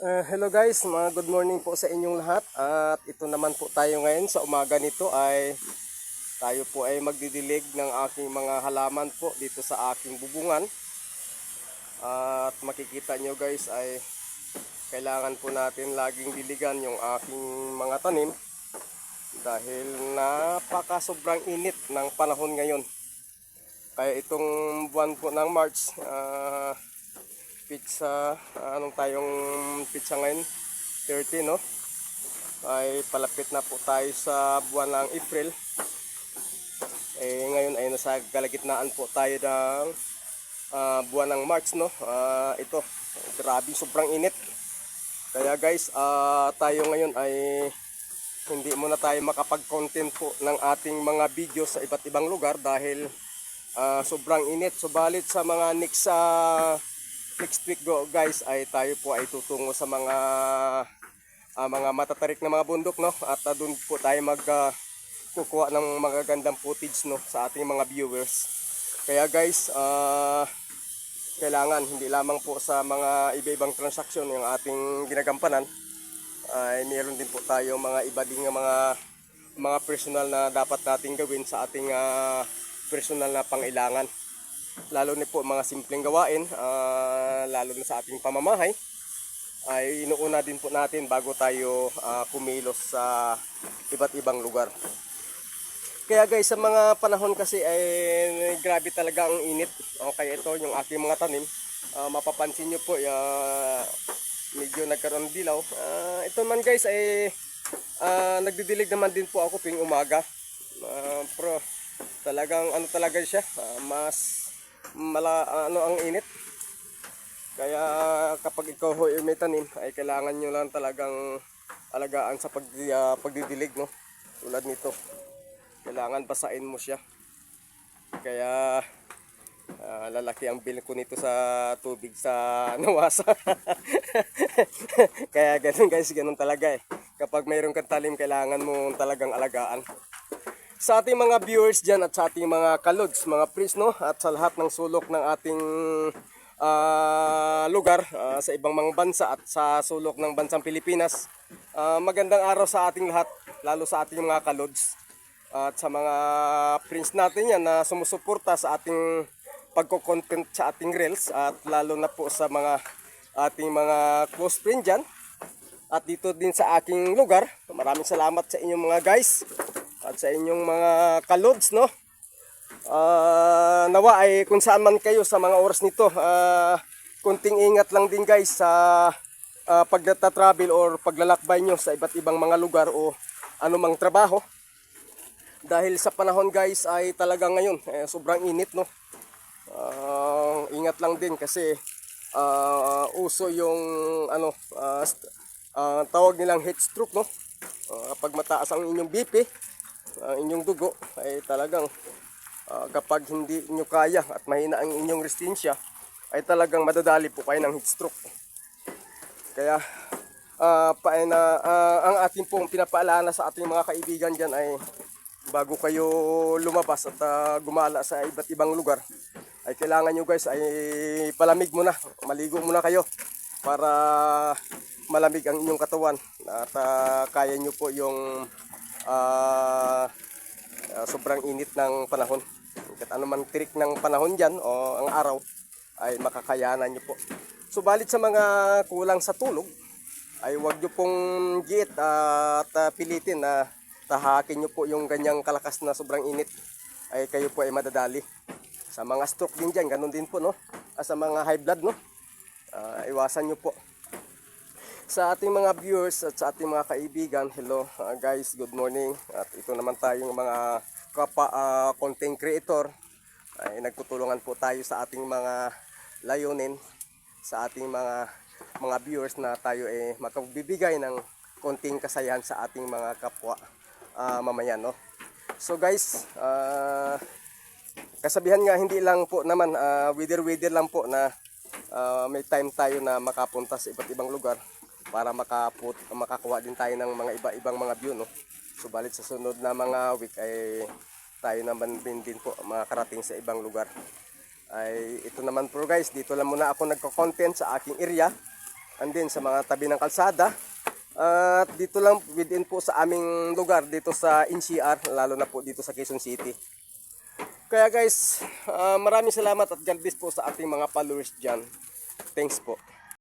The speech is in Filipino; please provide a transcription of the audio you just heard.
Uh, hello guys, mga good morning po sa inyong lahat. At ito naman po tayo ngayon sa umaga nito ay tayo po ay magdidilig ng aking mga halaman po dito sa aking bubungan. At makikita nyo guys ay kailangan po natin laging diligan yung aking mga tanim. Dahil napaka sobrang init ng panahon ngayon. Kaya itong buwan po ng March ah, pizza, anong tayong pizza ngayon? 30 no? Ay palapit na po tayo sa buwan ng April. Eh ngayon ay nasa kalagitnaan po tayo ng ah, buwan ng March no? Ah, ito, grabe sobrang init. Kaya guys, ah, tayo ngayon ay hindi muna tayo makapag-content po ng ating mga video sa iba't ibang lugar dahil ah, sobrang init. Subalit sa mga next sa next week go guys ay tayo po ay tutungo sa mga ah, mga matatarik na mga bundok no at ah, doon po tayo mag ah, kukuha ng magagandang footage no sa ating mga viewers. Kaya guys, ah, kailangan hindi lamang po sa mga iba-ibang transaksyon yung ating ginagampanan ay meron din po tayo mga iba ding mga mga personal na dapat nating gawin sa ating ah, personal na pangailangan lalo na po mga simpleng gawain, ah, lalo na sa ating pamamahay, ay inuuna din po natin bago tayo ah, kumilos sa iba't ibang lugar. Kaya guys, sa mga panahon kasi ay grabe talaga ang init. O kaya ito, yung aking mga tanim, ah, mapapansin nyo po, ah, medyo nagkaroon dilaw. Ah, ito man guys ay ah, nagdidilig naman din po ako tuwing umaga. Ah, pero talagang ano talaga siya, ah, mas mala ano ang init. Kaya kapag ikaw ho ay may tanim ay kailangan nyo lang talagang alagaan sa pag, ah, pagdidilig no. Tulad nito. Kailangan basain mo siya. Kaya ah, lalaki ang bill ko nito sa tubig sa nawasa. Kaya ganun guys, ganun talaga eh. Kapag mayroon kang talim, kailangan mo talagang alagaan sa ating mga viewers dyan at sa ating mga kalods, mga pris, no? At sa lahat ng sulok ng ating ah, lugar ah, sa ibang mga bansa at sa sulok ng bansang Pilipinas. Ah, magandang araw sa ating lahat, lalo sa ating mga kalods. At sa mga prince natin yan na sumusuporta sa ating pagko-content sa ating reels at lalo na po sa mga ating mga close friend dyan. At dito din sa aking lugar, maraming salamat sa inyong mga guys at sa inyong mga kalods no. Ah, nawa ay kung saan man kayo sa mga oras nito, ah, kunting ingat lang din guys sa uh, pagdata-travel or paglalakbay nyo sa iba't ibang mga lugar o anumang trabaho. Dahil sa panahon guys ay talaga ngayon eh, sobrang init no. Ah, ingat lang din kasi ah, uso yung ano ah, st- ah, tawag nilang heat stroke no. Ah, kapag mataas ang inyong BP, ang inyong dugo ay talagang ah, kapag hindi nyo kaya at mahina ang inyong resistensya ay talagang madadali po kayo ng heat stroke. Kaya ah, pa, na, ah, ang ating pong pinapaalala sa ating mga kaibigan dyan ay bago kayo lumabas at ah, gumala sa iba't ibang lugar ay kailangan nyo guys ay palamig muna, maligo muna kayo para malamig ang inyong katawan at ah, kaya nyo po yung ah, ah, sobrang init ng panahon. Kahit anumang tirik ng panahon dyan o ang araw ay makakayanan nyo po. Subalit sa mga kulang sa tulog ay huwag nyo pong giit at ah, pilitin na tahakin nyo po yung ganyang kalakas na sobrang init ay kayo po ay madadali. Sa mga stroke din dyan, ganun din po no. Sa mga high blood no. Ah, iwasan nyo po sa ating mga viewers at sa ating mga kaibigan, hello uh, guys, good morning. At ito naman tayong mga kapa, uh, content creator. Ay nagtutulungan po tayo sa ating mga layunin, sa ating mga mga viewers na tayo ay eh, makapagbibigay ng konting kasayahan sa ating mga kapwa uh, mamayan. No? So guys, uh, kasabihan nga hindi lang po naman, uh, wither-wither lang po na uh, may time tayo na makapunta sa iba't ibang lugar para makaput, makakuha din tayo ng mga iba-ibang mga view no. Subalit sa sunod na mga week ay tayo naman din, din po makarating sa ibang lugar. Ay ito naman po guys, dito lang muna ako nagko-content sa aking area and then sa mga tabi ng kalsada. At dito lang within po sa aming lugar dito sa NCR, lalo na po dito sa Quezon City. Kaya guys, uh, maraming salamat at God bless po sa ating mga followers dyan. Thanks po.